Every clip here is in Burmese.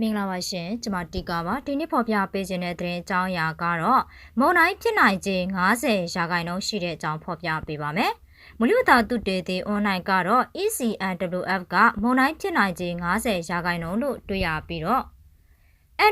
မင်္ဂလာပါရှင်ကျွန်မတီကာပါဒီနေ့ဖော်ပြပေးခြင်းတဲ့သတင်းအကြောင်းအရာကတော့မုံတိုင်းဖြစ်နိုင်ခြင်း90ရာခိုင်နှုန်းရှိတဲ့အကြောင်းဖော်ပြပေးပါမယ်မလူသားသူတေသေး online ကတော့ ECNWF ကမုံတိုင်းဖြစ်နိုင်ခြင်း90ရာခိုင်နှုန်းလို့တွေ့ရပြီးတော့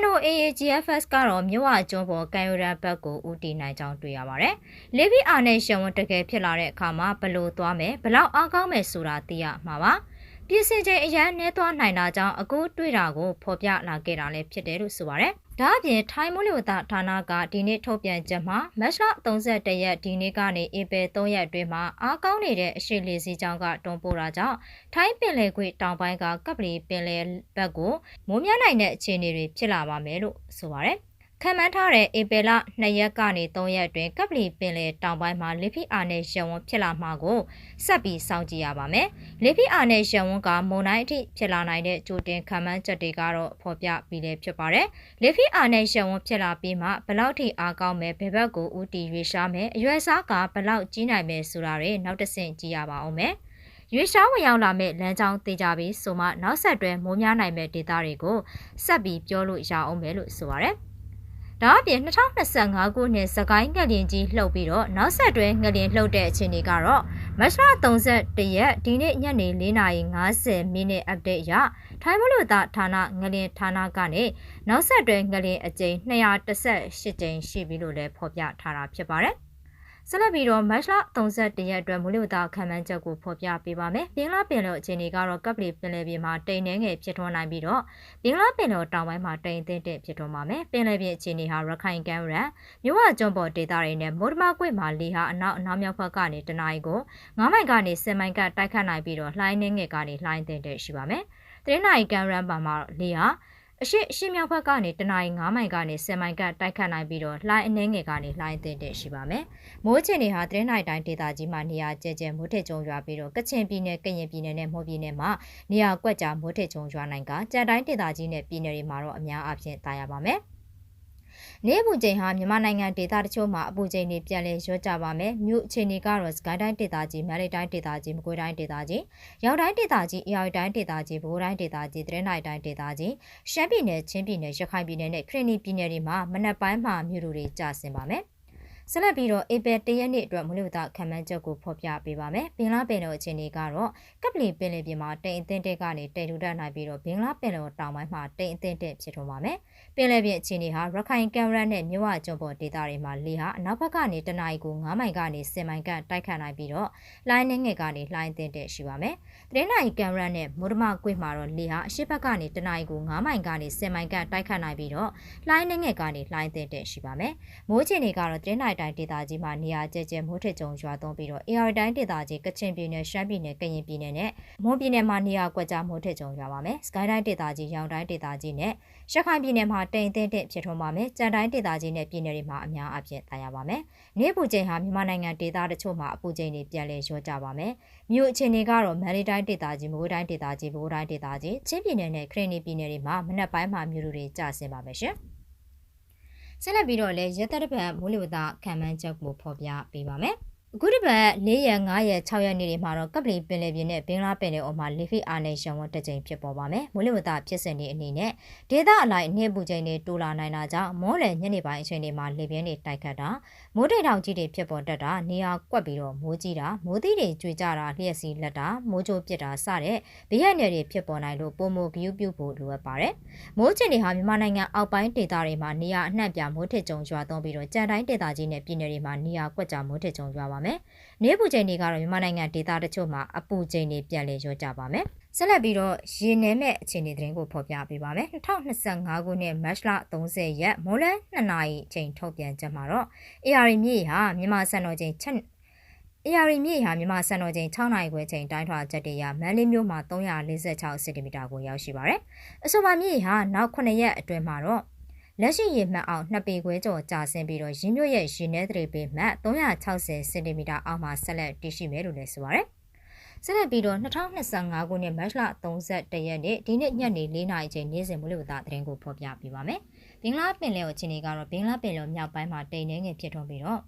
NOAAGFS ကတော့မြို့ဝကျွန်းပေါ်ကန်ယူရန်ဘက်ကိုဦးတည်နိုင်ကြောင်းတွေ့ရပါတယ်။လေဗီအာနဲ့ရှန်ဝန်တကယ်ဖြစ်လာတဲ့အခါမှာဘလို့သွားမယ်ဘလောက်အားကောင်းမယ်ဆိုတာသိရမှာပါ။ ပြင်ဆင်ချိန်အရန်နှဲသွားနိုင်တာကြောင့်အခုတွေ့တာကိုဖော်ပြလာခဲ့တာလည်းဖြစ်တယ်လို့ဆိုပါတယ်။ဒါအပြင်ထိုင်းမိုးလေဝသဌာနကဒီနေ့ထုတ်ပြန်ချက်မှာမတ်လ31ရက်ဒီနေ့ကနေဧပြီ3ရက်အတွင်းမှာအားကောင်းနေတဲ့အရှိလေစီးကြောင်းကတွန်းပို့တာကြောင့်ထိုင်းပင်လယ်ကွေ့တောင်ပိုင်းကကပလီပင်လယ်ဘက်ကိုမိုးများနိုင်တဲ့အခြေအနေတွေဖြစ်လာပါမယ်လို့ဆိုပါတယ်။ ခံမှန်းထားတဲ့ဧပြီလ2ရက်ကနေ3ရက်အတွင်းကပလီပင်လယ်တောင်ပိုင်းမှာလေဖိအားနဲ့ရဝန်းဖြစ်လာမှာကိုဆက်ပြီးစောင့်ကြည့်ရပါမယ်။လေဖိအားနဲ့ရဝန်းကမုန်တိုင်းအထိဖြစ်လာနိုင်တဲ့ကြိုတင်ခံမှန်းချက်တွေကတော့ဖော်ပြပြီးလည်းဖြစ်ပါတယ်။လေဖိအားနဲ့ရဝန်းဖြစ်လာပြီးမှဘလောက်ထိအားကောင်းမယ်ဘယ်ဘက်ကိုဦးတည်ရွေးရှားမယ်အရွယ်စားကဘလောက်ကြီးနိုင်မယ်ဆိုတာတွေနောက်တစ်ဆင့်ကြည့်ရပါအောင်မယ်။ရွေးရှားဝင်ရောက်လာမဲ့လမ်းကြောင်းသိကြပြီးဆိုမှနောက်ဆက်တွဲမိုးများနိုင်မဲ့ဒေသတွေကိုဆက်ပြီးပြောလို့ရအောင်မယ်လို့ဆိုပါရယ် ဒါအပြင်2025ခုနှစ်စကိုင်းငလျင်ကြီးလှုပ်ပြီးတော့နောက်ဆက်တွဲငလျင်လှုပ်တဲ့အခြေအနေကတော့မတ်လ31ရက်ဒီနေ့ညနေ4:50မိနစ် update ရထိုင်းမလို့သားဌာနငလျင်ဌာနကနေနောက်ဆက်တွဲငလျင်အကြိမ်218ကြိမ်ရှိပြီလို့လည်းဖော်ပြထားတာဖြစ်ပါတယ်။ ဆက်လက်ပြီးတော့မတ်လ31ရက်အတွက်မူလဝတ္တခံမှန်းချက်ကိုဖော်ပြပေးပါမယ်။ပင်လာပင်လောအခြေအနေကတော့ကပ်ပလီပင်လယ်ပြင်မှာတိမ်နှဲငယ်ဖြစ်ထွန်းနိုင်ပြီးတော့ပင်လာပင်လောတောင်ပိုင်းမှာတိမ်သင့်တဲ့ဖြစ်ထွန်းပါမယ်။ပင်လယ်ပြင်အခြေအနေဟာရခိုင်ကမ်းရန်မြို့ဝကျွန်းပေါ်ဒေသတွေနဲ့မိုးဒမကွေ့မှာလေဟာအနောက်အနောက်မြောက်ဘက်ကနေတနအီကို9မိုင်ကနေ10မိုင်ကတိုက်ခတ်နိုင်ပြီးတော့လှိုင်းနှဲငယ်ကနေလှိုင်းသင့်တဲ့ရှိပါမယ်။တရင်းနိုင်ကမ်းရန်ပါမှာလေဟာ အရှိအရှိမြောက်ဘက်ကနေတနင်္ဂနွေ9မိုင်ကနေ10မိုင်ကတိုက်ခတ်နိုင်ပြီးတော့လှိုင်းအနှဲငယ်ကနေလှိုင်းသင့်တဲ့ရှိပါမယ်။မိုးချင်တွေဟာတရင်းနိုင်တိုင်းဒေသကြီးမှာနေရာကျကျမိုးထစ်ကြုံရွာပြီးတော့ကချင်ပြည်နယ်ကရင်ပြည်နယ်နဲ့မိုးပြည်နယ်မှာနေရာကွက်ကြားမိုးထစ်ကြုံရွာနိုင်ကကြံတိုင်းဒေသကြီးနဲ့ပြည်နယ်တွေမှာတော့အများအပြားတာရပါမယ်။ နေပူချိန်ဟာမြန်မာနိုင်ငံဒေသတချို့မှာအပူချိန်တွေပြန်လည်လျော့ကျပါမယ်မြို့အခြေအနေကတော့စကိုင်းတိုင်းဒေသကြီးမန္တလေးတိုင်းဒေသကြီးမကွေးတိုင်းဒေသကြီးရောင်တိုင်းဒေသကြီးအေရဝတီတိုင်းဒေသကြီးဘိုးတိုင်းဒေသကြီးတရနိုင်တိုင်းဒေသကြီးရှမ်းပြည်နယ်ချင်းပြည်နယ်ရခိုင်ပြည်နယ်နဲ့ခရနီပြည်နယ်တွေမှာမနက်ပိုင်းမှာမြို့တွေကျဆင်းပါမယ် ဆက်လက်ပြီးတော့ဧပြီတရက်နေ့အတွက်မလူသခံမှန်းချက်ကိုဖော်ပြပေးပါမယ်။ပင်လာပင်တော်အခြေအနေကတော့ကပလီပင်လယ်ပြင်မှာတိမ်အသင်းတက်ကနေတိမ်ထူတက်နိုင်ပြီးတော့ဘင်္ဂလားပင်လယ်တောင်ပိုင်းမှာတိမ်အသင်းတက်ဖြစ်ထွန်းပါမယ်။ပင်လယ်ပြင်အခြေအနေဟာရခိုင်ကမ်ရတ်နဲ့မြဝကျွန်းပေါ်ဒေသတွေမှာလေဟာအနောက်ဘက်ကနေတနအီကို9မိုင်ကနေ10မိုင်ကတိုက်ခတ်နိုင်ပြီးတော့လှိုင်းနှငယ်ကနေလှိုင်းအသင်းတက်ရှိပါမယ်။တရင်နိုင်ကမ်ရတ်နဲ့မိုးဒမကွေ့မှာတော့လေဟာအရှိဘက်ကနေတနအီကို9မိုင်ကနေ10မိုင်ကတိုက်ခတ်နိုင်ပြီးတော့လှိုင်းနှငယ်ကနေလှိုင်းအသင်းတက်ရှိပါမယ်။မိုးအခြေအနေကတော့တရင်နိုင်တိုင်းဒေသကြီးမှာနေရာကျကျမိုးထစ်ကြုံရွာသွန်းပြီးတော့ AR တိုင်းဒေသကြီးကချင်ပြည်နယ်ရှမ်းပြည်နယ်ကရင်ပြည်နယ်နဲ့မွန်ပြည်နယ်မှာနေရာကွက်ကြားမိုးထစ်ကြုံရွာပါမယ်။ Sky တိုင်းဒေသကြီးရောင်တိုင်းဒေသကြီးနဲ့ရခိုင်ပြည်နယ်မှာတိမ်သိမ့်တဲ့ဖြစ်ထွန်းပါမယ်။ကြံတိုင်းဒေသကြီးနဲ့ပြည်နယ်တွေမှာအများအပြားတာယာပါမယ်။နေ့ပူချိန်ဟာမြန်မာနိုင်ငံဒေသတချို့မှာအပူချိန်တွေပြန်လည်လျော့ကျပါမယ်။မြို့အခြေအနေကတော့မန္တလေးတိုင်းဒေသကြီး၊မကွေးတိုင်းဒေသကြီး၊ပဲခူးတိုင်းဒေသကြီး၊ချင်းပြည်နယ်နဲ့ခရနီပြည်နယ်တွေမှာမနက်ပိုင်းမှာမြို့တွေကျဆင်းပါမယ်ရှင်။ ဆက်လက်ပြီးတော့လည်းရဲတပ်ပတ်မိုးလေဝသခံမှန်းချက်ကိုဖော်ပြပေးပါမယ်။ အခုတစ်ပတ်၄ရက်၅ရက်6ရက်နေ့တွေမှာတော့ကပလီပင်လယ်ပြင်နဲ့ဘင်္ဂလားပင်လယ်အော်မှာလေဖိအားနဲ့ရှံဝတ်တစ်ကြိမ်ဖြစ်ပေါ်ပါမယ်။မိုးလေဝသဖြစ်စဉ်တွေအနေနဲ့ဒေသအလိုက်နှင်းပူချိန်တွေတိုးလာနိုင်တာကြောင့်မိုးလယ်ညနေပိုင်းအချိန်တွေမှာလေပြင်းတွေတိုက်ခတ်တာမိုးတိမ်ထောင်ကြီးတွေဖြစ်ပေါ်တတ်တာနေရာကွက်ပြီးတော့မိုးကြီးတာမိုးသီးတွေကျွေကြတာလျှက်စီလက်တာမိုးကြိုးပစ်တာစတဲ့ဘေးရနယ်တွေဖြစ်ပေါ်နိုင်လို့ပုံမိုဂယူပြုဖို့လိုအပ်ပါတယ်။မိုးချိန်တွေဟာမြန်မာနိုင်ငံအောက်ပိုင်းဒေသတွေမှာနေရာအနှံ့ပြမိုးထစ်ကြုံရွာသွန်းပြီးတော့ကြံတိုင်းဒေသကြီးနဲ့ပြည်နယ်တွေမှာနေရာကွက်ကြမိုးထစ်ကြုံရွာပါမယ်။နေပူချိန်တွေကတော့မြန်မာနိုင်ငံဒေသတချို့မှာအပူချိန်တွေပြန်လည်လျော့ကျပါမယ်။ဆက်လက်ပြီးတော့ရေနယ်မဲ့အခြေအနေသတင်းကိုဖော်ပြပေးပါမယ်။2025ခုနှစ်မတ်လ30ရက်မိုးလ2နာရီချိန်ထုတ်ပြန်ချက်မှာတော့ AR မြေဟာမြန်မာစံတော်ချိန်ချက် AR မြေဟာမြန်မာစံတော်ချိန်6နာရီခွဲချိန်တိုင်းထွာချက်တရမန်လေးမြို့မှာ346စင်တီမီတာကိုရောက်ရှိပါတယ်။အဆိုပါမြေဟာနောက်9ရက်အတွင်းမှာတော့ လက်ရှိရေမှတ်အောင်2ပေခွဲကျော်ကြာဆင်းပြီးတော့ရင်းမြစ်ရဲ့ရေနယ်တွေပေမှတ်360စင်တီမီတာအောက်မှာဆက်လက်တည်ရှိမယ်လို့လည်းဆိုပါရယ်ဆက်လက်ပြီးတော့2025ခုနှစ်မတ်လ31ရက်နေ့ဒီနေ့ညနေ4နာရီချိန်နေ့စဉ်မလို့သားသတင်းကိုဖော်ပြပေးပါမယ်။ဘင်္ဂလားပင်လယ်ကိုချင်းနေကတော့ဘင်္ဂလားပင်လယ်မြောက်ပိုင်းမှာတိမ်နှဲငယ်ဖြစ်ထွန်းပြီးတော့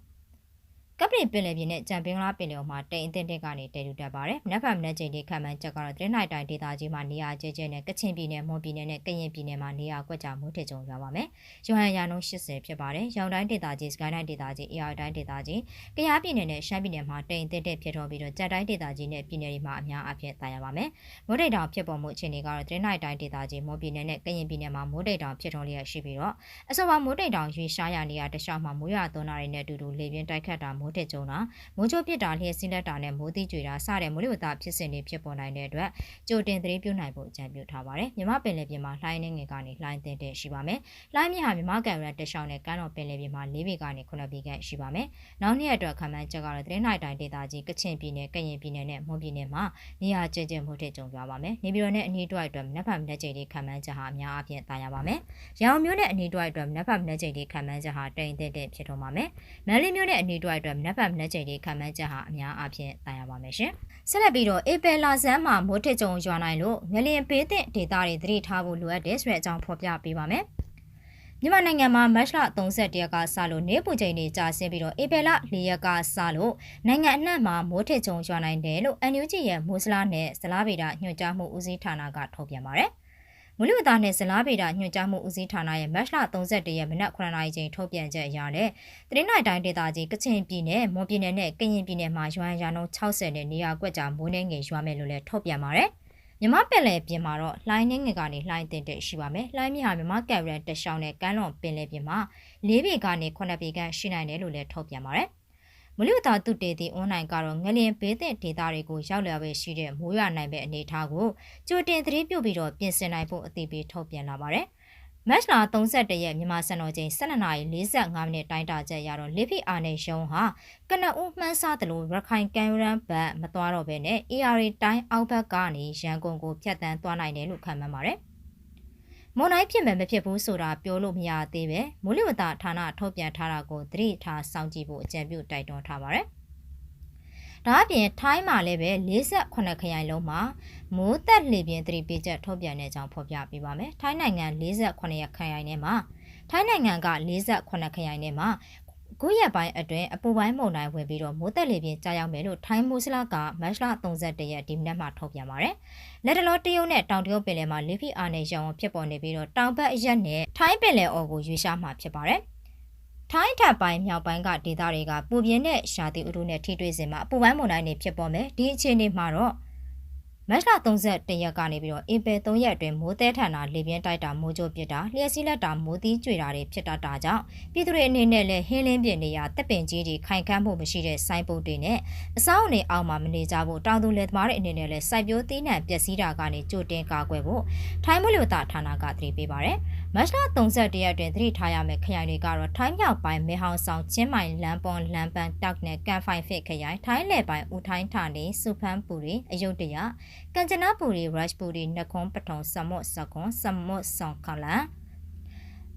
ကပလီပင်လယ်ပြင်နဲ့ကြံပင်ကလားပင်လယ်မှာတိမ်အထက်တက်ကနေတည်ယူတတ်ပါတယ်။နက်ဖက်မနေ့ချိန်ဒီခံမှန်းချက်ကတော့တင်းနိုင်တိုင်းဒေသကြီးမှာနေရာကျကျနဲ့ကချင်ပြည်နယ်မွန်ပြည်နယ်နဲ့ကရင်ပြည်နယ်မှာနေရာကွက်ကြမိုးထစ်ကြုံရပါမယ်။ယူဟန်ရာနှုန်း80ဖြစ်ပါတယ်။ရောင်တိုင်းဒေသကြီးစကိုင်းတိုင်းဒေသကြီးအေရတိုင်းဒေသကြီးကယားပြည်နယ်နဲ့ရှမ်းပြည်နယ်မှာတိမ်အထက်တက်ဖြစ်တော့ပြီးတော့ကြက်တိုင်းဒေသကြီးနဲ့ပြည်နယ်တွေမှာအများအပြားတာရပါမယ်။မိုးတိတ်တောင်ဖြစ်ပေါ်မှုအခြေအနေကတော့တင်းနိုင်တိုင်းဒေသကြီးမွန်ပြည်နယ်နဲ့ကရင်ပြည်နယ်မှာမိုးတိတ်တောင်ဖြစ်ထွန်းလျက်ရှိပြီးတော့အဆိုပါမိုးတိတ်တောင်ရွေရှားရနေရတခြားမှာမိုးရသွန်းတာတွေနဲ့အတူတူလေပြင်းတိုက်ခတ်တာမိုးထစ်ကြုံတာမိုးချိုးပစ်တာလျှက်စီးလက်တာနဲ့မိုးသီးကြွေတာစတဲ့မိုးလေဝသဖြစ်စဉ်တွေဖြစ်ပေါ်နိုင်တဲ့အတွက်ကြိုတင်သတိပြုနိုင်ဖို့အကြံပြုထားပါတယ်မြမပင်လယ်ပြင်မှာလှိုင်းနှင်းငယ်ကနေလှိုင်းတင်တဲ့ရှိပါမယ်လှိုင်းမြဟာမြမကန်ရတရှောင်းနဲ့ကမ်းတော်ပင်လယ်ပြင်မှာ၄ပေကနေ9ပေခန့်ရှိပါမယ်နောက်နေ့အတွက်ခံမှန်းချက်ကတော့သတင်းနိုင်တိုင်းဒေသကြီးကချင်ပြည်နယ်ကရင်ပြည်နယ်နဲ့မွန်ပြည်နယ်မှာနေရာကျကျမိုးထစ်ကြုံရပါမယ်နေပြည်တော်နဲ့အနီးတွိုက်အတွက်နက်ဖတ်မနေ့ချိန်လေးခံမှန်းချက်ဟာအများအပြားတာရပါမယ်ရန်ကုန်မြို့နဲ့အနီးတွိုက်အတွက်နက်ဖတ်မနေ့ချိန်လေးခံမှန်းချက်ဟာတိမ်တဲ့တဲ့ဖြစ်တော့ပါမယ်မန္တလေးမြို့နဲ့အနီးတွိုက်အတွက်နက်ဖတ်မနေ့ချိန်လေးခံမှန်းချက်ဟာအများအပြားတာရပါမယ်ရှင်ဆက်လက်ပြီးတော့ဧပြီလဆန်းမှာမိုးထစ်ကြုံရွာနိုင်လို့ငလျင်ပေးတဲ့ဒေသတွေသတိထားဖို့လိုအပ်တယ်ဆိုတဲ့အကြောင်းဖော်ပြပေးပါမယ်မြန်မာနိုင်ငံမှာမတ်လ31ရက်ကစလို့နေပူချိန်တွေကျဆင်းပြီးတော့ဧပြီလ4ရက်ကစလို့နိုင်ငံအနှံ့မှာမိုးထစ်ချုံရွာနိုင်တယ်လို့ NUG ရဲ့မိုးစလားနဲ့ဇလားဗေဒညွှန်ကြားမှုဦးစီးဌာနကထုတ်ပြန်ပါတယ်။ မူလဝတ္တနဲ့ဇလားဗေဒညွှန်ကြားမှုဦးစီးဌာနရဲ့မတ်လ31ရက်မနက်9:00နာရီချိန်ထုတ်ပြန်ချက်အရတဲ့သတင်းနိုင်တိုင်းဒေသကြီးကချင်ပြည်နယ်မွန်ပြည်နယ်နဲ့ကရင်ပြည်နယ်မှာရွာရန်နှုန်း60နဲ့နေရာကွက်ကြားမိုးနှင်းငယ်ရွာမယ်လို့လည်းထုတ်ပြန်ပါတယ်။မြမပင်လယ်ပြင်မှာတော့လှိုင်းနှင်းငယ်ကနေလှိုင်းတင်တဲ့ရှိပါမယ်။လှိုင်းမြဟာမြမကက်ရန်တရှောင်းနဲ့ကမ်းလွန်ပင်လယ်ပြင်မှာ၄ပေကနေ9ပေခန့်ရှိနိုင်တယ်လို့လည်းထုတ်ပြန်ပါတယ်။ မလူတာတုတေတီအွန်လိုင်းကတော့ငလင်ဘေးတဲ့ဒေတာတွေကိုရောက်လာပဲရှိတဲ့မိုးရွာနိုင်တဲ့အနေအထားကိုကြိုတင်သတိပြုပြီးတော့ပြင်ဆင်နိုင်ဖို့အသိပေးထုတ်ပြန်လာပါတယ်။မတ်လ31ရက်မြန်မာစံတော်ချိန်12:45မိနစ်တိုင်းတာချက်ရတော့လေဖိအာနေရှုံးဟာကနဦးမှန်းဆသလိုရခိုင်ကန်ရန်ဘတ်မသွားတော့ဘဲနဲ့ AR တိုင်းအောက်ဘက်ကနေရန်ကုန်ကိုဖြတ်တန်းသွားနိုင်တယ်လို့ခန့်မှန်းပါတယ်။ မွန်တိုင်းဖြစ်မယ်မဖြစ်ဘူးဆိုတာပြောလို့မရသေးပဲမိုးလေဝသဌာနထုတ်ပြန်ထားတာကိုသတိထားစောင့်ကြည့်ဖို့အကြံပြုတိုက်တွန်းထားပါတယ်။ဒါအပြင်ထိုင်းမှာလည်းပဲ48ခရိုင်လုံးမှာမိုးသက်လေပြင်းသတိပေးချက်ထုတ်ပြန်တဲ့အကြောင်းဖော်ပြပေးပါမယ်။ထိုင်းနိုင်ငံ48ရခရိုင်ထဲမှာထိုင်းနိုင်ငံက48ခရိုင်ထဲမှာ ခုရက်ပိုင်းအတွင်းအပူပိုင်းမုန်တိုင်းဝင်ပြီးတော့မိုးသက်လေပြင်းကြားရောက်မယ်လို့ထိုင်းမိုးစလာကမတ်လ31ရက်ဒီမနက်မှာထုတ်ပြန်ပါတယ်။လက်တလောတရုတ်နဲ့တောင်တရုတ်ပင်လယ်မှာလေဖိအားနဲ့ရောင်ဖြစ်ပေါ်နေပြီးတော့တောင်ဘက်အရက်နဲ့ထိုင်းပင်လယ်အော်ကိုရွေးရှားမှာဖြစ်ပါတယ်။ထိုင်းထပ်ပိုင်းမြောက်ပိုင်းကဒေသတွေကပူပြင်းတဲ့ရှာတိဥတုနဲ့ထိတွေ့စင်မှာအပူပိုင်းမုန်တိုင်းတွေဖြစ်ပေါ်မယ်ဒီအခြေအနေမှာတော့ မတ်လ31ရက်ကနေပြီးတော့ဧပြီ3ရက်အတွင်းမိုးတဲထန်တာလေပြင်းတိုက်တာမိုးကြိုးပစ်တာလျှက်စီးလက်တာမိုးသီးကြွေတာတွေဖြစ်တတ်တာကြောင့်ပြည်သူတွေအနေနဲ့လည်းဟင်းလင်းပြင်နေရတပ်ပင်ကြီးတွေခိုင်ခန့်မှုမရှိတဲ့စိုင်းပုတ်တွေနဲ့အစောင်းအနေအောက်မှာမနေကြဖို့တောင်သူလယ်သမားတွေအနေနဲ့လည်းစိုက်ပျိုးသီးနှံပျက်စီးတာကနေကြိုတင်ကာကွယ်ဖို့ထိုင်းမလို့တာဌာနကသတိပေးပါတယ်မတ်လ31ရက်အတွင်းသတိထားရမယ့်ခရိုင်တွေကတော့ထိုင်းမြောက်ပိုင်းမေဟောင်ဆောင်ချင်းမိုင်လမ်းပွန်လမ်းပန်းတောက်နဲ့ကန်ဖိုင်ဖစ်ခရိုင်ထိုင်းလယ်ပိုင်းဦးထိုင်းဌာနေစုဖန်းပူရီအယုတ်တရကန်ကျနာပူရီရတ်ပူရီနခွန်ပထုံစမော့စကွန်စမော့ဆောင်ခလန်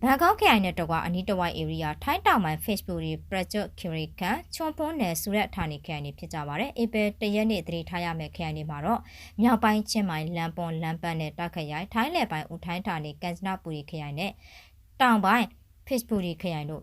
ဘန်ကောက်ခရိုင်နဲ့တကွာအနီးတစ်ဝိုက် area ထိုင်းတောင်ပိုင်း Facebook တွေ project Kirikan ချွန်ပွန်းနယ်ဆိုတဲ့ဌာနေခရိုင်တွေဖြစ်ကြပါတယ်။ April တရက်နေ့သတိထားရမယ့်ခရိုင်တွေမှာတော့မြောက်ပိုင်းချင်းမိုင်လမ်ပွန်လမ်ပန်းနဲ့တခရိုင်ထိုင်းလယ်ပိုင်းဦးထိုင်းဌာနေကန်စနာပူရီခရိုင်နဲ့တောင်ပိုင်း Facebook ခရိုင်တို့